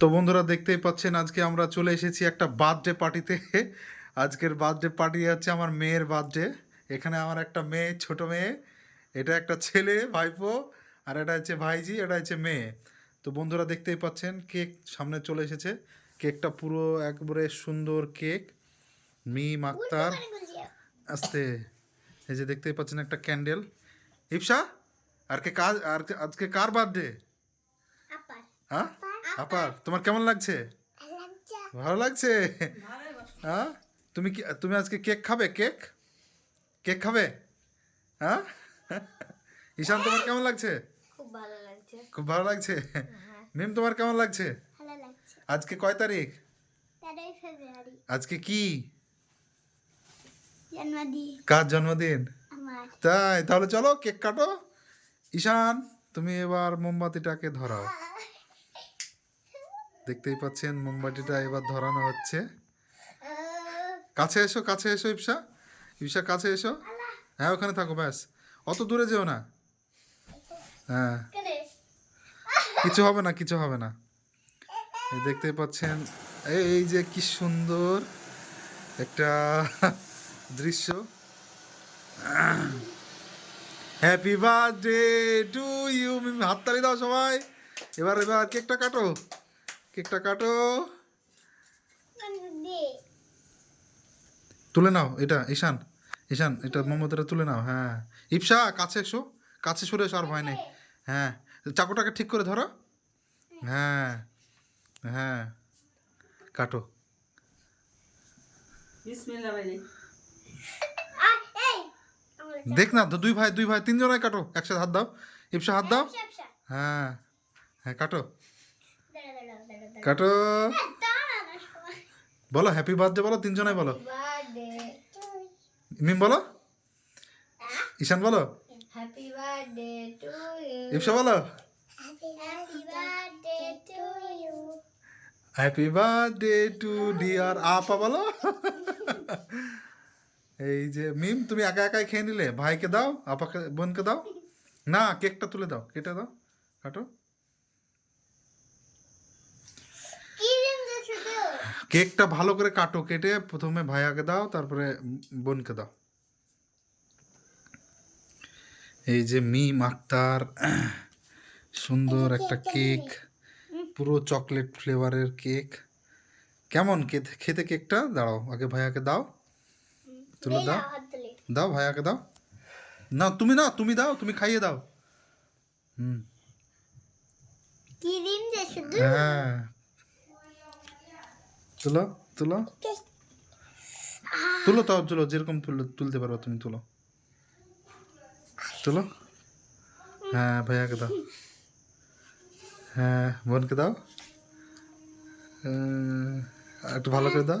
তো বন্ধুরা দেখতেই পাচ্ছেন আজকে আমরা চলে এসেছি একটা বার্থডে পার্টিতে আজকের বার্থডে পার্টি হচ্ছে আমার মেয়ের বার্থডে এখানে আমার একটা মেয়ে ছোট মেয়ে এটা একটা ছেলে ভাইপো আর এটা হচ্ছে ভাইজি এটা হচ্ছে মেয়ে। তো বন্ধুরা দেখতেই পাচ্ছেন কেক সামনে চলে এসেছে। কেকটা পুরো একবারে সুন্দর কেক। মি মাক্তার আস্তে। এই যে দেখতেই পাচ্ছেন একটা ক্যান্ডেল ইপসা আর কে কাজ আর আজকে কার বার্থডে হ্যাঁ? আপার তোমার কেমন লাগছে? ভালো লাগছে? হ্যাঁ? তুমি কি তুমি আজকে কেক খাবে কেক? কেক খাবে? হ্যাঁ? ঈশান তোমার কেমন লাগছে? খুব ভালো লাগছে। খুব ভালো লাগছে? মিম তোমার কেমন লাগছে? ভালো লাগছে। আজকে কয় তারিখ? ফেব্রুয়ারি। আজকে কি? জন্মদিন। কার জন্মদিন? আমার। তাই তাহলে চলো কেক কাটো। ঈশান তুমি এবার মোমবাতিটাকে ধরাও। দেখতেই পাচ্ছেন মোমবাতিটা এবার ধরানো হচ্ছে। কাছে এসো কাছে এসো ইপসা ইপসা কাছে এসো। হ্যাঁ ওখানে থাকো ব্যাস। অত দূরে যেও না। হ্যাঁ। কিছু হবে না কিছু হবে না। এই দেখতেই পাচ্ছেন এই এই যে কি সুন্দর একটা দৃশ্য। হ্যাপি বার্থডে টু ইউ হাততালি দাও সবাই। এবার এবার কেকটা কাটো। কেকটা কাটো। তুলে নাও এটা ঈশান। ঈশান এটা মোমবাতিটা তুলে নাও হ্যাঁ। ইপসা কাছে এসো কাছে সরে এসো আর ভয় নেই। হ্যাঁ চাকুটাকে ঠিক করে ধরো। হ্যাঁ হ্যাঁ কাটো। দেখ না তো দুই ভাই দুই ভাই তিনজনাই কাটো একসাথে হাত দাও। ইপসা হাত দাও। হ্যাঁ হ্যাঁ কাটো। কাটো। বলো হ্যাপি বার্থডে বলো, তিনজনাই বলো। মিম বলো। ঈশান বলো। ইপসা বলো। হ্যাপি বার্থডে টু ডিয়ার আপা বলো। এই যে, মিম, তুমি একা একাই খেয়ে নিলে? ভাইকে দাও, আপাকে, বোনকে দাও। না, কেকটা তুলে দাও, কেটে দাও। কাটো কি দিন যে শুধু কেকটা ভালো করে কাটো কেটে প্রথমে ভাইয়াকে দাও তারপরে বোনকে দাও। এই যে মিম আক্তার সুন্দর একটা কেক পুরো চকলেট ফ্লেভারের কেক। কেমন খেতে খেতে কেকটা? দাঁড়াও আগে ভাইয়াকে দাও। তুলে দাও। দাও ভাইয়াকে দাও। না তুমি না তুমি দাও তুমি খাইয়ে দাও। হুম। হ্যাঁ তুলো তুলো। তুলো তাও তুলো যেরকম তুলে তুলতে পারো তুমি তুলো। তুলো। হ্যাঁ ভাইয়াকে দাও। হ্যাঁ বোনকে দাও। একটু ভালো করে দাও।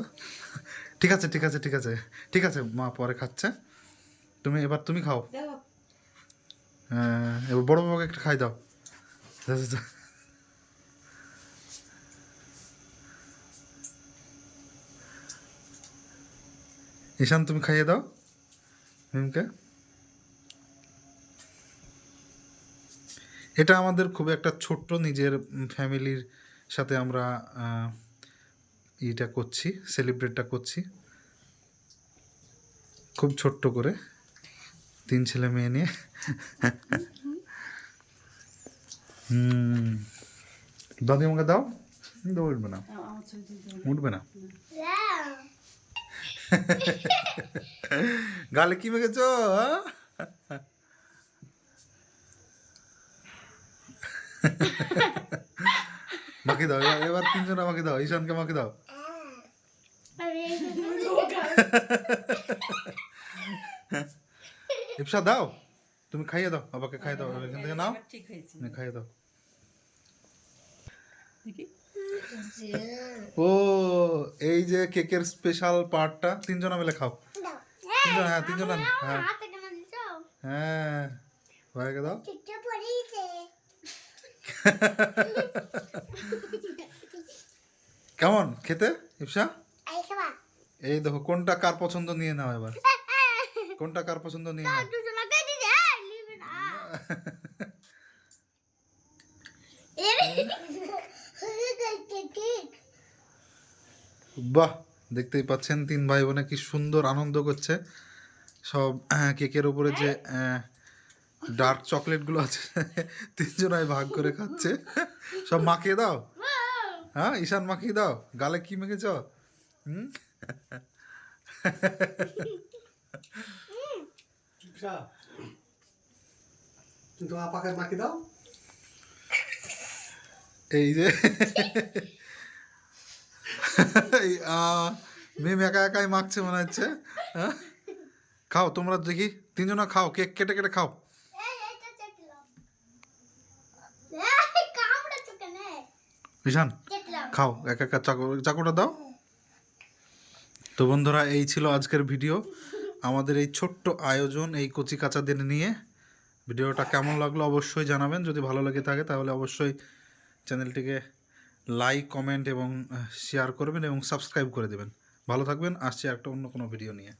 ঠিক আছে ঠিক আছে ঠিক আছে। ঠিক আছে মা পরে খাচ্ছে। তুমি এবার তুমি খাও। হ্যাঁ এবার বড় বাবাকে একটু খাই দাও যা, যা, যা। ঈশান তুমি খাইয়ে দাও। মিমকে এটা আমাদের খুব একটা ছোট্ট নিজের ফ্যামিলির সাথে আমরা ইটা করছি সেলিব্রেটটা করছি। খুব ছোট্ট করে তিন ছেলে মেয়ে নিয়ে। হুম। দাদি আমাকে দাও উঠবে না। উঠবে না। গালে কি মেখেছো? মাকে দাও এবার তিনজন আমাকে দাও ঈশানকে আমাকে দাও। ইপসা দাও। তুমি খাইয়ে দাও বাবাকে খাইয়ে দাও এখান থেকে নাও। খাইয়ে দাও। দেখি। ও এই যে কেকের স্পেশাল পার্টটা তিনজনা মিলে খাও। তিনজন হ্যাঁ তিনজন হ্যাঁ। হ্যাঁ ভাইকে দাও। কেমন খেতে ইপসা এই দেখো কোনটা কার পছন্দ নিয়ে নাও এবার। কোনটা কার পছন্দ নিয়ে নাও। এর বাহ দেখতেই পাচ্ছেন তিন ভাই বোনে কি সুন্দর আনন্দ করছে। সব কেকের উপরে যে ডার্ক চকলেটগুলো আছে তিনজনাই ভাগ করে খাচ্ছে। সব মাখিয়ে দাও। হ্যাঁ ঈশান মাখিয়ে দাও। গালে কি মেখেছ? হুম? তোমার দাও। এই যে মেম একা একাই মাখছে মনে হচ্ছে হ্যাঁ? খাও তোমরা দেখি তিনজনা খাও কেক কেটে কেটে খাও। ঈশান খাও এক একটা চাকু চাকুটা দাও। তো বন্ধুরা এই ছিল আজকের ভিডিও। আমাদের এই ছোট্ট আয়োজন এই কচি কাচাদের নিয়ে। ভিডিওটা কেমন লাগল অবশ্যই জানাবেন। যদি ভালো লেগে থাকে তাহলে অবশ্যই চ্যানেলটিকে লাইক কমেন্ট এবং শেয়ার করবেন এবং সাবস্ক্রাইব করে দেবেন। ভালো থাকবেন। আসছি একটা অন্য কোনো ভিডিও নিয়ে।